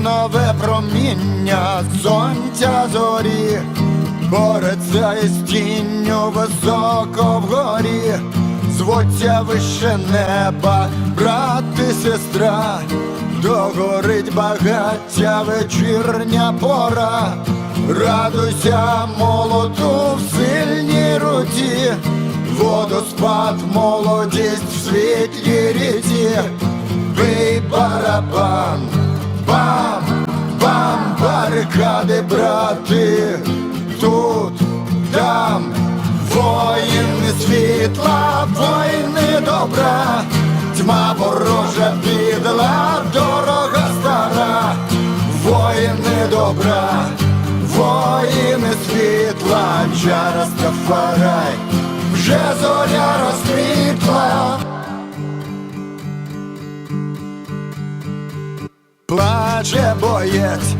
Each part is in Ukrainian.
малинове проміння сонця зорі, бореться із тінню високо вгорі, звуться вище неба, брат і сестра, догорить багаття вечірня пора, радуйся молоду в сильній руці, водоспад, молодість в світлій ріці. Бий барабан, барикади, брати, тут, там, воїни світла, воїни добра, тьма ворожа підла, дорога стара, воїни добра, воїни світла, чара Стафарай, вже зоря розквітла. Плаче боєць,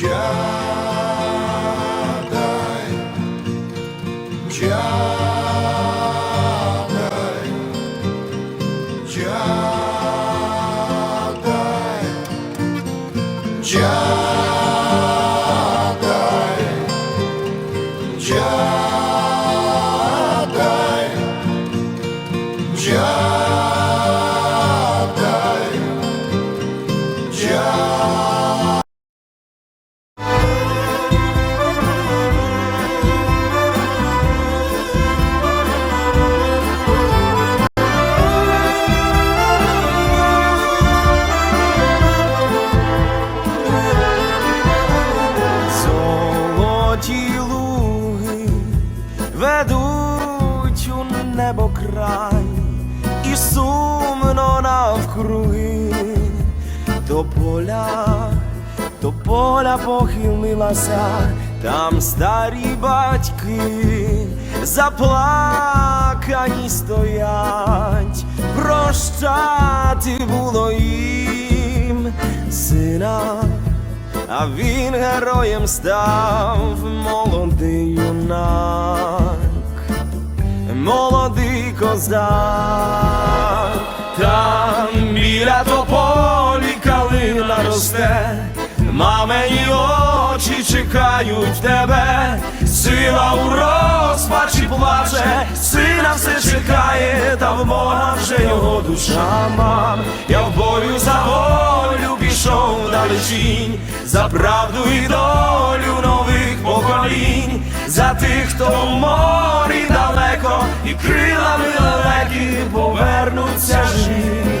чадай, чадай, чадай, чадай, край, і сумно навкруги до поля, до поля похилилася, там старі батьки заплакані стоять, прощати було їм сина. А він героєм став молодий юнак, молодий козак, там біля тополі калина росте, мамині очі чекають тебе, сила у розпачі плаче, сина все чекає, та в Бога вже його душа. Мам. Я в бою за волю пішов далечінь, за правду і долю поколінь, за тих, хто в морі далеко, і крилами далекі повернуться живі.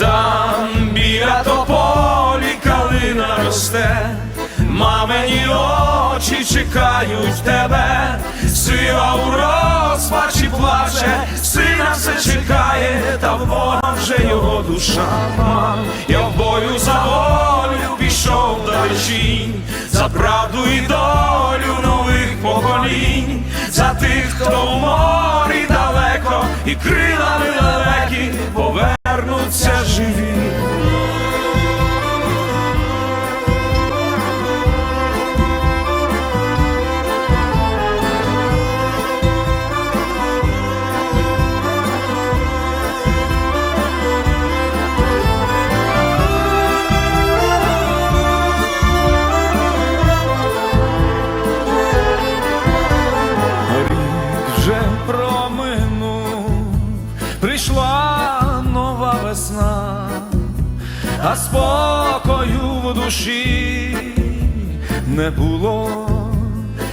Там біля тополі калина росте, мамині очі чекають тебе, сила у розпачі плаче, сина все чекає, та в вже його душа. Я в бою за волю пішов далечінь, за правду і долю нових поколінь, за тих, хто в морі далеко, і крилами далекі повернуться весна, а спокою в душі не було,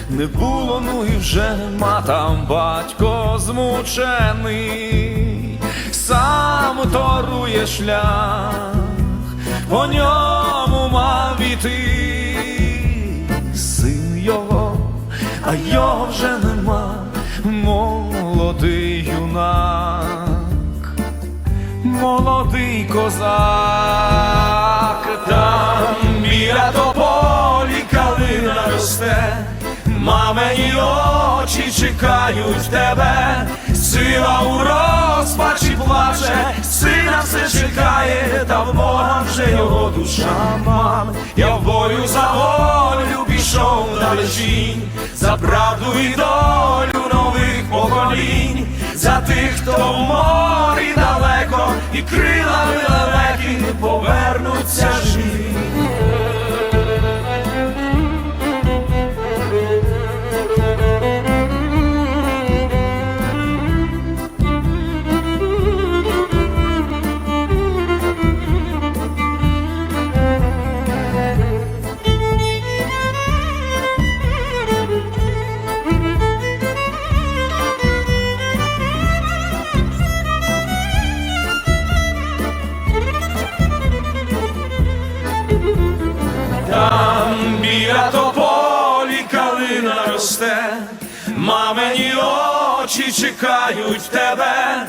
не було, ну і вже нема там батько змучений, сам торує шлях, по ньому мав іти. Син його, а його вже нема, молодий юнак, молодий козак, там біля тополі калина росте, мамині очі чекають тебе, сила у розпачі плаче, сина все чекає, та в Бога вже його душа, мам, я в бою за волю пішов далечінь, за правду і долю нових поколінь, за тих, хто в морі далеко, і крилами далекі повернуться живі. Там біля тополі калина росте, мамині очі чекають тебе,